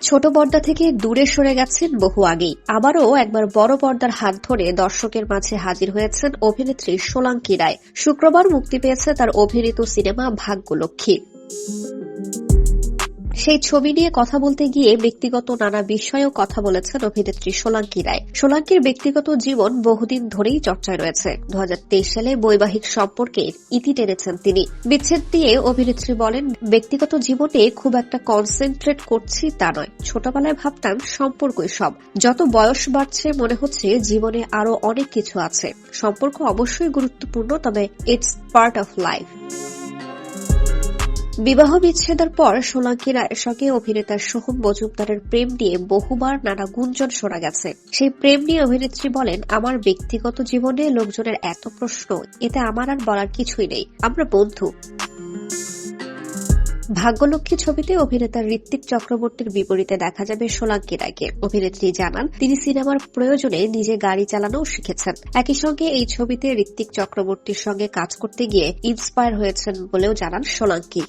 ছোট পর্দা থেকে দূরে সরে গেছেন বহু আগেই। আবারও একবার বড় পর্দার হাত ধরে দর্শকের মাঝে হাজির হয়েছেন অভিনেত্রী সোলাঙ্কি রায়। শুক্রবার মুক্তি পেয়েছে তার অভিনীত সিনেমা ভাগ্যলক্ষ্মী। সেই ছবি নিয়ে কথা বলতে গিয়ে ব্যক্তিগত নানা বিষয়েও কথা বলেছেন অভিনেত্রী সোলাঙ্কি রায়। সোলাঙ্কির ব্যক্তিগত জীবন বহুদিন ধরেই চর্চায় রয়েছে। দু হাজার তেইশ সালে বৈবাহিক সম্পর্কে ইতি টেনেছেন তিনি। বিচ্ছেদ দিয়ে অভিনেত্রী বলেন, ব্যক্তিগত জীবনে খুব একটা কনসেন্ট্রেট করছি তা নয়। ছোটবেলায় ভাবতাম, সম্পর্কই সব। যত বয়স বাড়ছে, মনে হচ্ছে জীবনে আরও অনেক কিছু আছে। সম্পর্ক অবশ্যই গুরুত্বপূর্ণ, তবে ইটস পার্ট অফ লাইফ বিবাহ বিচ্ছেদের পর সোলাঙ্কি রায়ের সঙ্গে অভিনেতা সোহম মজুমদারের প্রেম নিয়ে বহুবার নানা গুঞ্জন শোনা গেছে। সেই প্রেম নিয়ে অভিনেত্রী বলেন, আমার ব্যক্তিগত জীবনে লোকজনের এত প্রশ্ন, এতে আমার আর বলার কিছুই নেই। আমরা বন্ধু। ভাগ্যলক্ষ্মী ছবিতে অভিনেতা ঋত্বিক চক্রবর্তীর বিপরীতে দেখা যাবে সোলাঙ্কি রায়কে। অভিনেত্রী জানান, তিনি সিনেমার প্রয়োজনে নিজে গাড়ি চালানোও শিখেছেন। একই সঙ্গে এই ছবিতে ঋত্বিক চক্রবর্তীর সঙ্গে কাজ করতে গিয়ে ইন্সপায়ার হয়েছেন বলেও জানান সোলাঙ্কি